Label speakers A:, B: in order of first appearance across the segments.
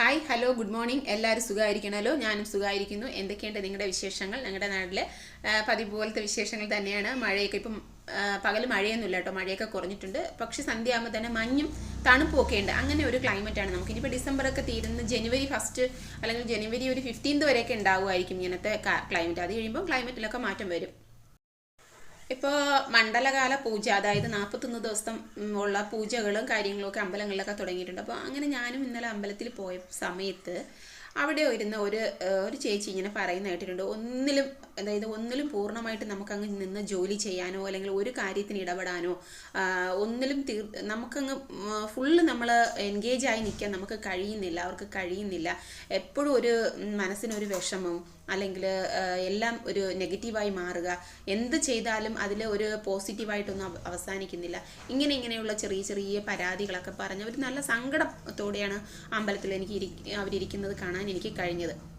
A: Hi hello good morning എല്ലാവരും സുഖമായിരിക്കണമല്ലോ ഞാനും സുഖമായിരിക്കുന്നു. എന്തൊക്കെയുണ്ട് നിങ്ങളുടെ വിശേഷങ്ങൾ? ഞങ്ങളുടെ നാട്ടിലെ പതിവ് പോലത്തെ വിശേഷങ്ങൾ തന്നെയാണ്. മഴയൊക്കെ ഇപ്പം പകൽ മഴയൊന്നുമില്ല കേട്ടോ. മഴയൊക്കെ കുറഞ്ഞിട്ടുണ്ട്. പക്ഷെ സന്ധ്യ ആകുമ്പോൾ തന്നെ മഞ്ഞും തണുപ്പും ഒക്കെ ഉണ്ട്. അങ്ങനെ ഒരു ക്ലൈമറ്റാണ് നമുക്ക് ഇനിയിപ്പോൾ ഡിസംബറൊക്കെ തീരുന്ന ജനുവരി ഫസ്റ്റ് അല്ലെങ്കിൽ ജനുവരി ഒരു ഫിഫ്റ്റീൻത് വരെയൊക്കെ ഉണ്ടാവുമായിരിക്കും ഇങ്ങനത്തെ ക്ലൈമറ്റ് അത് കഴിയുമ്പോൾ ക്ലൈമറ്റിലൊക്കെ മാറ്റം വരും. ഇപ്പോൾ മണ്ഡലകാല പൂജ അതായത് നാൽപ്പത്തൊന്ന് ദിവസം ഉള്ള പൂജകളും കാര്യങ്ങളൊക്കെ അമ്പലങ്ങളിലൊക്കെ തുടങ്ങിയിട്ടുണ്ട്. അപ്പോൾ അങ്ങനെ ഞാനും ഇന്നലെ അമ്പലത്തിൽ പോയ സമയത്ത് അവിടെ ഇരുന്ന ഒരു ഒരു ചേച്ചി ഇങ്ങനെ പറയുന്ന കേട്ടിട്ടുണ്ട്. ഒന്നിലും അതായത് ഒന്നിലും പൂർണമായിട്ട് നമുക്കങ്ങ് നിന്ന് ജോലി ചെയ്യാനോ അല്ലെങ്കിൽ ഒരു കാര്യത്തിന് ഇടപെടാനോ ഒന്നിലും തീർ നമുക്കങ്ങ് ഫുള്ള് നമ്മൾ എൻഗേജ് ആയി നിൽക്കാൻ നമുക്ക് കഴിയുന്നില്ല അവർക്ക് കഴിയുന്നില്ല. എപ്പോഴും ഒരു മനസ്സിനൊരു വിഷമം അല്ലെങ്കിൽ എല്ലാം ഒരു നെഗറ്റീവായി മാറുക. എന്ത് ചെയ്താലും അതിൽ ഒരു പോസിറ്റീവായിട്ടൊന്നും അവ- അവസാനിക്കുന്നില്ല. ഇങ്ങനെ ഇങ്ങനെയുള്ള ചെറിയ ചെറിയ പരാതികളൊക്കെ പറഞ്ഞ് ഒരു നല്ല സങ്കടത്തോടെയാണ് അമ്പലത്തിൽ എനിക്ക് ഇരി അവരിയ്ക്കുന്നത് കാണാൻ എനിക്ക് കഴിഞ്ഞത്.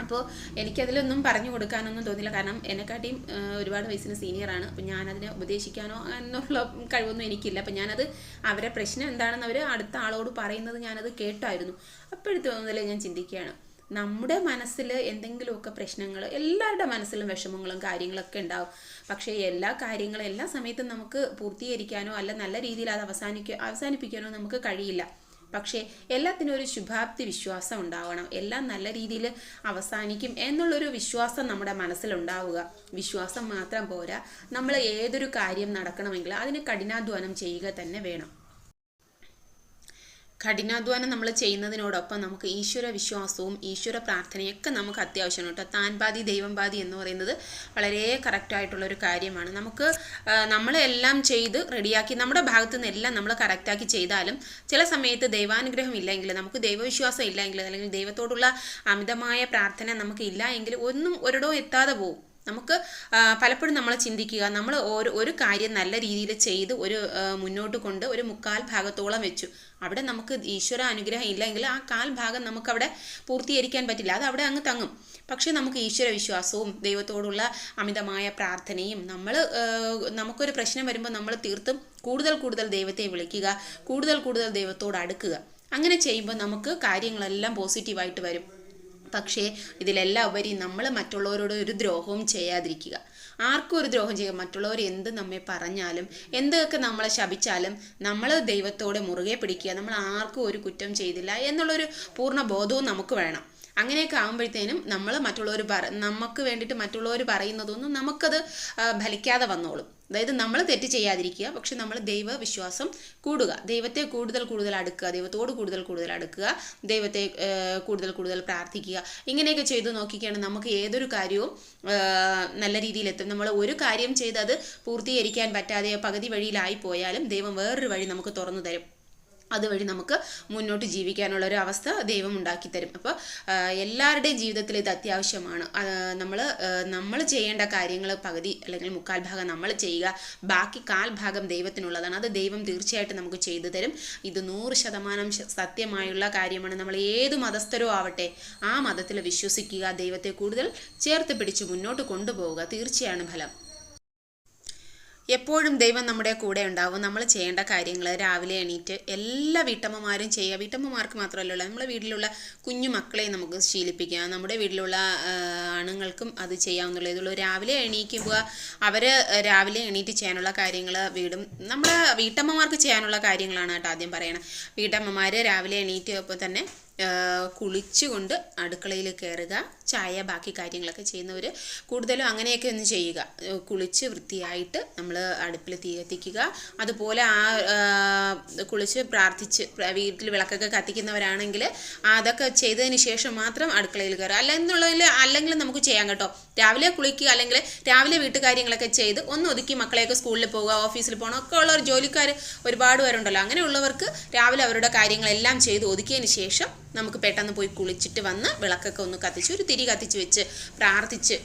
A: അപ്പോൾ എനിക്കതിലൊന്നും പറഞ്ഞു കൊടുക്കാനൊന്നും തോന്നില്ല. കാരണം എന്നെക്കാട്ടിയും ഒരുപാട് വയസ്സിന് സീനിയറാണ് അപ്പോൾ ഞാനതിനെ ഉപദേശിക്കാനോ എന്നുള്ള കഴിവൊന്നും എനിക്കില്ല. അപ്പം ഞാനത് അവരെ പ്രശ്നം എന്താണെന്ന് അവർ അടുത്ത ആളോട് പറയുന്നത് ഞാനത് കേട്ടായിരുന്നു. അപ്പോഴത്തെ മുതലേ ഞാൻ ചിന്തിക്കുകയാണ്. നമ്മുടെ മനസ്സിൽ എന്തെങ്കിലുമൊക്കെ പ്രശ്നങ്ങൾ എല്ലാവരുടെ മനസ്സിലും വിഷമങ്ങളും കാര്യങ്ങളൊക്കെ ഉണ്ടാവും. പക്ഷേ എല്ലാ കാര്യങ്ങളും എല്ലാ സമയത്തും നമുക്ക് പൂർത്തീകരിക്കാനോ അല്ല നല്ല രീതിയിൽ അത് അവസാനിക്ക അവസാനിപ്പിക്കാനോ നമുക്ക് കഴിയില്ല. പക്ഷേ എല്ലാത്തിനും ഒരു ശുഭാപ്തി വിശ്വാസം ഉണ്ടാവണം. എല്ലാം നല്ല രീതിയിൽ അവസാനിക്കും എന്നുള്ളൊരു വിശ്വാസം നമ്മുടെ മനസ്സിലുണ്ടാവുക. വിശ്വാസം മാത്രം പോരാ. നമ്മൾ ഏതൊരു കാര്യം നടക്കണമെങ്കിൽ അതിന് കഠിനാധ്വാനം ചെയ്യുക തന്നെ വേണം. കഠിനാധ്വാനം നമ്മൾ ചെയ്യുന്നതിനോടൊപ്പം നമുക്ക് ഈശ്വര വിശ്വാസവും ഈശ്വര പ്രാർത്ഥനയൊക്കെ നമുക്ക് അത്യാവശ്യമാണ് കേട്ടോ. താൻ പാതി ദൈവം പാതി എന്ന് പറയുന്നത് വളരെ കറക്റ്റായിട്ടുള്ള ഒരു കാര്യമാണ്. നമുക്ക് നമ്മളെല്ലാം ചെയ്ത് റെഡിയാക്കി നമ്മുടെ ഭാഗത്തു നിന്ന് എല്ലാം നമ്മൾ കറക്റ്റാക്കി ചെയ്താലും ചില സമയത്ത് ദൈവാനുഗ്രഹം ഇല്ലെങ്കിൽ നമുക്ക് ദൈവവിശ്വാസം ഇല്ലെങ്കിൽ അല്ലെങ്കിൽ ദൈവത്തോടുള്ള അമിതമായ പ്രാർത്ഥന നമുക്ക് ഇല്ല എങ്കിൽ ഒന്നും ഒരിടവും എത്താതെ പോകും. നമുക്ക് പലപ്പോഴും നമ്മൾ ചിന്തിക്കുക നമ്മൾ ഒരു ഒരു കാര്യം നല്ല രീതിയിൽ ചെയ്ത് ഒരു മുന്നോട്ട് കൊണ്ട് ഒരു മുക്കാൽ ഭാഗത്തോളം വെച്ചു. അവിടെ നമുക്ക് ഈശ്വര അനുഗ്രഹം ഇല്ലെങ്കിൽ ആ കാൽ ഭാഗം നമുക്കവിടെ പൂർത്തീകരിക്കാൻ പറ്റില്ല. അത് അവിടെ അങ്ങ് തങ്ങും. പക്ഷേ നമുക്ക് ഈശ്വര വിശ്വാസവും ദൈവത്തോടുള്ള അമിതമായ പ്രാർത്ഥനയും നമ്മൾ നമുക്കൊരു പ്രശ്നം വരുമ്പോൾ നമ്മൾ തീർത്തും കൂടുതൽ കൂടുതൽ ദൈവത്തെ വിളിക്കുക കൂടുതൽ കൂടുതൽ ദൈവത്തോട് അടുക്കുക. അങ്ങനെ ചെയ്യുമ്പോൾ നമുക്ക് കാര്യങ്ങളെല്ലാം പോസിറ്റീവായിട്ട് വരും. പക്ഷേ ഇതിലെല്ലാം ഉപരി നമ്മൾ മറ്റുള്ളവരോട് ഒരു ദ്രോഹവും ചെയ്യാതിരിക്കുക. ആർക്കും ഒരു ദ്രോഹം ചെയ്യുക മറ്റുള്ളവർ എന്ത് നമ്മെ പറഞ്ഞാലും എന്തൊക്കെ നമ്മളെ ശപിച്ചാലും നമ്മൾ ദൈവത്തോടെ മുറുകെ പിടിക്കുക. നമ്മൾ ആർക്കും ഒരു കുറ്റം ചെയ്തില്ല എന്നുള്ളൊരു പൂർണ ബോധവും നമുക്ക് വേണം. അങ്ങനെയൊക്കെ ആകുമ്പോഴത്തേനും നമ്മൾ മറ്റുള്ളവർ പറ നമുക്ക് വേണ്ടിയിട്ട് മറ്റുള്ളവർ പറയുന്നതൊന്നും നമുക്കത് ഫലിക്കാതെ വന്നോളും. അതായത് നമ്മൾ തെറ്റ് ചെയ്യാതിരിക്കുക പക്ഷെ നമ്മൾ ദൈവവിശ്വാസം കൂടുക. ദൈവത്തെ കൂടുതൽ കൂടുതൽ അടുക്കുക ദൈവത്തോട് കൂടുതൽ കൂടുതൽ അടുക്കുക ദൈവത്തെ കൂടുതൽ കൂടുതൽ പ്രാർത്ഥിക്കുക. ഇങ്ങനെയൊക്കെ ചെയ്ത് നോക്കിക്കുകയാണ് നമുക്ക് ഏതൊരു കാര്യവും നല്ല രീതിയിൽ രീതിയിലെത്തും. നമ്മൾ ഒരു കാര്യം ചെയ്ത് അത് പൂർത്തീകരിക്കാൻ പറ്റാതെ പകുതി വഴിയിലായി പോയാലും ദൈവം വേറൊരു വഴി നമുക്ക് തുറന്നു തരും. അതുവഴി നമുക്ക് മുന്നോട്ട് ജീവിക്കാനുള്ള ഒരു അവസ്ഥ ദൈവം ഉണ്ടാക്കി തരും അപ്പോൾ എല്ലാവരുടെയും ജീവിതത്തിൽ ഇത് അത്യാവശ്യമാണ്. നമ്മൾ നമ്മൾ ചെയ്യേണ്ട കാര്യങ്ങൾ പകുതി അല്ലെങ്കിൽ മുക്കാൽ ഭാഗം നമ്മൾ ചെയ്യുക ബാക്കി കാൽ ഭാഗം ദൈവത്തിനുള്ളതാണ്. അത് ദൈവം തീർച്ചയായിട്ടും നമുക്ക് ചെയ്തു തരും. ഇത് നൂറ് ശതമാനം സത്യമായുള്ള കാര്യമാണ്. നമ്മൾ ഏത് മതസ്ഥരോ ആവട്ടെ ആ മതത്തിൽ വിശ്വസിക്കുക ദൈവത്തെ കൂടുതൽ ചേർത്ത് പിടിച്ച് മുന്നോട്ട് കൊണ്ടുപോവുക തീർച്ചയാണ് ഫലം. എപ്പോഴും ദൈവം നമ്മുടെ കൂടെ ഉണ്ടാവും. നമ്മൾ ചെയ്യേണ്ട കാര്യങ്ങൾ രാവിലെ എണീറ്റ് എല്ലാ വീട്ടമ്മമാരും ചെയ്യുക. വീട്ടമ്മമാർക്ക് മാത്രമല്ല നമ്മുടെ വീട്ടിലുള്ള കുഞ്ഞു മക്കളെ നമുക്ക് ശീലിപ്പിക്കാം നമ്മുടെ വീട്ടിലുള്ള ആണുങ്ങൾക്കും അത് ചെയ്യാവുന്നുള്ളൂ ഇതുള്ളൂ രാവിലെ എണീക്കുമ്പോൾ അവർ രാവിലെ എണീറ്റ് ചെയ്യാനുള്ള കാര്യങ്ങൾ വീടും നമ്മുടെ വീട്ടമ്മമാർക്ക് ചെയ്യാനുള്ള കാര്യങ്ങളാണ് കേട്ടോ ആദ്യം പറയണം. വീട്ടമ്മമാർ രാവിലെ എണീറ്റ് അപ്പോൾ തന്നെ കുളിച്ചുകൊണ്ട് അടുക്കളയിൽ കയറുക ചായ ബാക്കി കാര്യങ്ങളൊക്കെ ചെയ്യുന്നവർ കൂടുതലും അങ്ങനെയൊക്കെ ഒന്ന് ചെയ്യുക. കുളിച്ച് വൃത്തിയായിട്ട് നമ്മൾ അടുപ്പിൽ തീ കത്തിക്കുക. അതുപോലെ ആ കുളിച്ച് പ്രാർത്ഥിച്ച് പ്ര- വീട്ടിൽ വിളക്കൊക്കെ കത്തിക്കുന്നവരാണെങ്കിൽ അതൊക്കെ ചെയ്തതിന് ശേഷം മാത്രം അടുക്കളയിൽ കയറുക അല്ല എന്നുള്ളതിൽ അല്ലെങ്കിൽ നമുക്ക് ചെയ്യാം കേട്ടോ. രാവിലെ കുളിക്കുക അല്ലെങ്കിൽ രാവിലെ വീട്ടുകാര്യങ്ങളൊക്കെ ചെയ്ത് ഒന്ന് ഒതുക്കി മക്കളെയൊക്കെ സ്കൂളിൽ പോകുക ഓഫീസിൽ പോകണം ഒക്കെ ഉള്ള ഒരു ജോലിക്കാർ ഒരുപാട് പേരുണ്ടല്ലോ. അങ്ങനെയുള്ളവർക്ക് രാവിലെ അവരുടെ കാര്യങ്ങളെല്ലാം ചെയ്ത് ഒതുക്കിയതിന് ശേഷം നമുക്ക് പെട്ടെന്ന് പോയി കുളിച്ചിട്ട് വന്ന് വിളക്കൊക്കെ ഒന്ന് കത്തിച്ച് ഒരു തിരി കത്തിച്ച് വെച്ച് പ്രാർത്ഥിച്ച്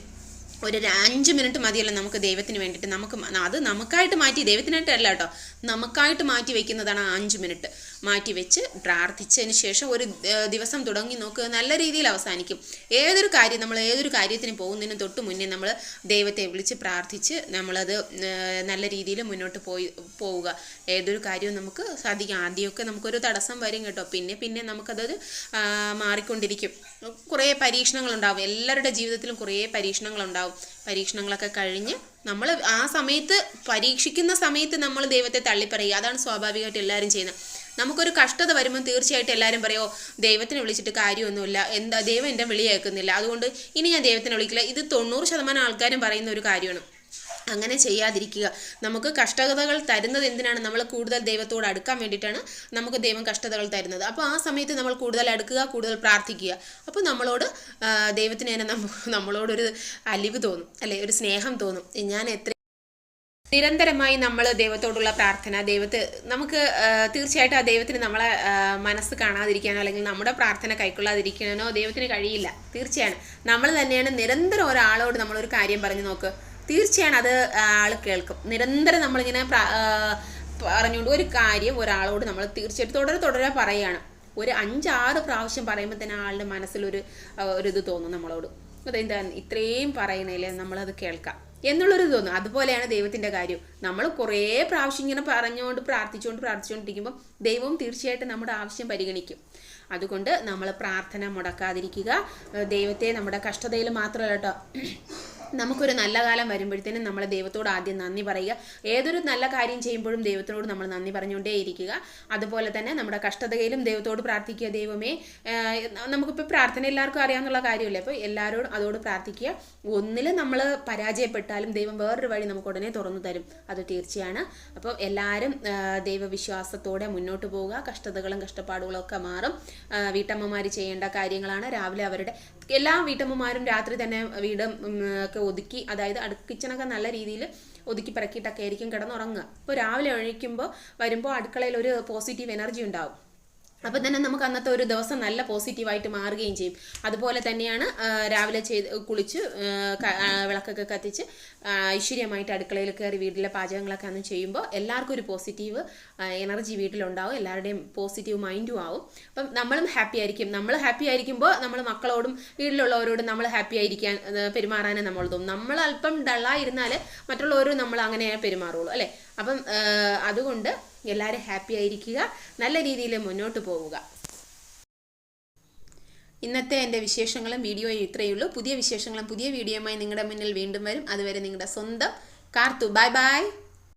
A: ഒരു അഞ്ച് മിനിറ്റ് മതിയല്ലോ നമുക്ക് ദൈവത്തിന് വേണ്ടിയിട്ട്. നമുക്ക് അത് നമുക്കായിട്ട് മാറ്റി ദൈവത്തിനായിട്ടല്ല കേട്ടോ. നമുക്കായിട്ട് മാറ്റി വെക്കുന്നതാണ് ആ അഞ്ച് മിനിറ്റ്. മാറ്റി വെച്ച് പ്രാർത്ഥിച്ചതിന് ശേഷം ഒരു ദിവസം തുടങ്ങി നോക്കുക. നല്ല രീതിയിൽ അവസാനിക്കും. ഏതൊരു കാര്യം നമ്മൾ ഏതൊരു കാര്യത്തിന് പോകുന്നതിന് തൊട്ട് മുന്നേ നമ്മൾ ദൈവത്തെ വിളിച്ച് പ്രാർത്ഥിച്ച് നമ്മളത് നല്ല രീതിയിൽ മുന്നോട്ട് പോയി പോവുക. ഏതൊരു കാര്യവും നമുക്ക് സാധിക്കും. ആദ്യമൊക്കെ നമുക്കൊരു തടസ്സം വരും കേട്ടോ. പിന്നെ പിന്നെ നമുക്കതൊരു മാറിക്കൊണ്ടിരിക്കും. കുറേ പരീക്ഷണങ്ങളുണ്ടാവും. എല്ലാവരുടെ ജീവിതത്തിലും കുറേ പരീക്ഷണങ്ങളുണ്ടാവും. പരീക്ഷണങ്ങളൊക്കെ കഴിഞ്ഞ് നമ്മൾ ആ സമയത്ത് പരീക്ഷിക്കുന്ന സമയത്ത് നമ്മൾ ദൈവത്തെ തള്ളിപ്പറയുക. അതാണ് സ്വാഭാവികമായിട്ട് എല്ലാവരും ചെയ്യുന്നത്. നമുക്കൊരു കഷ്ടത വരുമ്പോൾ തീർച്ചയായിട്ടും എല്ലാവരും പറയുമോ ദൈവത്തിനെ വിളിച്ചിട്ട് കാര്യമൊന്നുമില്ല. എന്താ ദൈവം എന്റെ വിളി കേൾക്കുന്നില്ല. അതുകൊണ്ട് ഇനി ഞാൻ ദൈവത്തിനെ വിളിക്കില്ല. ഇത് തൊണ്ണൂറ് ശതമാനം ആൾക്കാരും പറയുന്ന ഒരു കാര്യമാണ്. അങ്ങനെ ചെയ്യാതിരിക്കുക. നമുക്ക് കഷ്ടതകൾ തരുന്നത് എന്തിനാണ്? നമ്മൾ കൂടുതൽ ദൈവത്തോട് അടുക്കാൻ വേണ്ടിയിട്ടാണ് നമുക്ക് ദൈവം കഷ്ടതകൾ തരുന്നത്. അപ്പോൾ ആ സമയത്ത് നമ്മൾ കൂടുതൽ അടുക്കുക കൂടുതൽ പ്രാർത്ഥിക്കുക. അപ്പോൾ നമ്മളോട് ദൈവത്തിന് തന്നെ നമ്മ നമ്മളോടൊരു അലിവ് തോന്നും അല്ലെ ഒരു സ്നേഹം തോന്നും. ഞാൻ എത്ര നിരന്തരമായി നമ്മൾ ദൈവത്തോടുള്ള പ്രാർത്ഥന ദൈവത്തെ നമുക്ക് തീർച്ചയായിട്ടും ആ ദൈവത്തിന് നമ്മളെ മനസ്സ് കാണാതിരിക്കാനോ അല്ലെങ്കിൽ നമ്മുടെ പ്രാർത്ഥന കൈക്കൊള്ളാതിരിക്കാനോ ദൈവത്തിന് കഴിയില്ല. തീർച്ചയാണ്. നമ്മൾ തന്നെയാണ് നിരന്തരം ഒരാളോട് നമ്മളൊരു കാര്യം പറഞ്ഞു നോക്ക് തീർച്ചയാണ് അത് ആൾ കേൾക്കും. നിരന്തരം നമ്മളിങ്ങനെ പറഞ്ഞുകൊണ്ട് ഒരു കാര്യം ഒരാളോട് നമ്മൾ തീർച്ചയായിട്ടും തുടരെ തുടരെ പറയുകയാണ് ഒരു അഞ്ചാറ് പ്രാവശ്യം പറയുമ്പോൾ തന്നെ ആളുടെ മനസ്സിലൊരു ഒരു ഇത് തോന്നും നമ്മളോട്. അതെന്താ? ഇത്രയും പറയണേലെ നമ്മളത് കേൾക്കാം. എന്നുള്ളൊരു തോന്നും. അതുപോലെയാണ് ദൈവത്തിന്റെ കാര്യം. നമ്മൾ കുറേ പ്രാവശ്യം ഇങ്ങനെ പറഞ്ഞുകൊണ്ട് പ്രാർത്ഥിച്ചുകൊണ്ട് പ്രാർത്ഥിച്ചുകൊണ്ടിരിക്കുമ്പോൾ ദൈവവും തീർച്ചയായിട്ടും നമ്മുടെ ആവശ്യം പരിഗണിക്കും. അതുകൊണ്ട് നമ്മൾ പ്രാർത്ഥന മുടക്കാതിരിക്കുക. ദൈവത്തെ നമ്മുടെ കഷ്ടതയിൽ മാത്രമല്ല കേട്ടോ. നമുക്കൊരു നല്ല കാലം വരുമ്പോഴത്തേനും നമ്മൾ ദൈവത്തോട് ആദ്യം നന്ദി പറയുക. ഏതൊരു നല്ല കാര്യം ചെയ്യുമ്പോഴും ദൈവത്തിനോട് നമ്മൾ നന്ദി പറഞ്ഞുകൊണ്ടേ ഇരിക്കുക അതുപോലെ തന്നെ നമ്മുടെ കഷ്ടതയിലും ദൈവത്തോട് പ്രാർത്ഥിക്കുക. ദൈവമേ നമുക്കിപ്പോൾ പ്രാർത്ഥന എല്ലാവർക്കും അറിയാമെന്നുള്ള കാര്യമല്ലേ? അപ്പോൾ എല്ലാവരോടും അതോട് പ്രാർത്ഥിക്കുക. ഒന്നിൽ നമ്മൾ പരാജയപ്പെട്ടാലും ദൈവം വേറൊരു വഴി നമുക്ക് ഉടനെ തുറന്നു തരും. അത് തീർച്ചയാണ്. അപ്പോൾ എല്ലാവരും ദൈവവിശ്വാസത്തോടെ മുന്നോട്ട് പോവുക. കഷ്ടതകളും കഷ്ടപ്പാടുകളും ഒക്കെ മാറും. വീട്ടമ്മമാർ ചെയ്യേണ്ട കാര്യങ്ങളാണ്. രാവിലെ അവരുടെ എല്ലാ വീട്ടമ്മമാരും രാത്രി തന്നെ വീട് ഒക്കെ ഒതുക്കി അതായത് അടു കിച്ചണൊക്കെ നല്ല രീതിയിൽ ഒതുക്കി പെറക്കിയിട്ടൊക്കെ ആയിരിക്കും കിടന്നുറങ്ങുക. അപ്പോൾ രാവിലെ എഴുന്നേൽക്കുമ്പോൾ വരുമ്പോൾ അടുക്കളയിൽ ഒരു പോസിറ്റീവ് എനർജി ഉണ്ടാവും. അപ്പം തന്നെ നമുക്ക് അന്നത്തെ ഒരു ദിവസം നല്ല പോസിറ്റീവായിട്ട് മാറുകയും ചെയ്യും. അതുപോലെ തന്നെയാണ് രാവിലെ ചെയ്ത് കുളിച്ച് വിളക്കൊക്കെ കത്തിച്ച് ഐശ്വര്യമായിട്ട് അടുക്കളയിൽ കയറി വീട്ടിലെ പാചകങ്ങളൊക്കെ അന്ന് ചെയ്യുമ്പോൾ എല്ലാവർക്കും ഒരു പോസിറ്റീവ് എനർജി വീട്ടിലുണ്ടാവും. എല്ലാവരുടെയും പോസിറ്റീവ് മൈൻഡും ആവും. അപ്പം നമ്മളും ഹാപ്പി ആയിരിക്കും. നമ്മൾ ഹാപ്പി ആയിരിക്കുമ്പോൾ നമ്മൾ മക്കളോടും വീട്ടിലുള്ളവരോടും നമ്മൾ ഹാപ്പി ആയിരിക്കാൻ പെരുമാറാനേ നമ്മൾ തോന്നും. നമ്മൾ അല്പം ഡള്ളായിരുന്നാൽ മറ്റുള്ളവരും നമ്മൾ അങ്ങനെ പെരുമാറുള്ളൂ അല്ലേ? അപ്പം അതുകൊണ്ട് എല്ലാവരും ഹാപ്പി ആയിരിക്കുക. നല്ല രീതിയിൽ മുന്നോട്ട് പോവുക. ഇന്നത്തെ എന്റെ വിശേഷങ്ങളും വീഡിയോയും ഇത്രയേ ഉള്ളൂ. പുതിയ വിശേഷങ്ങളും പുതിയ വീഡിയോയുമായി നിങ്ങളുടെ മുന്നിൽ വീണ്ടും വരും. അതുവരെ നിങ്ങളുടെ സ്വന്തം കാർത്തു. Bye bye.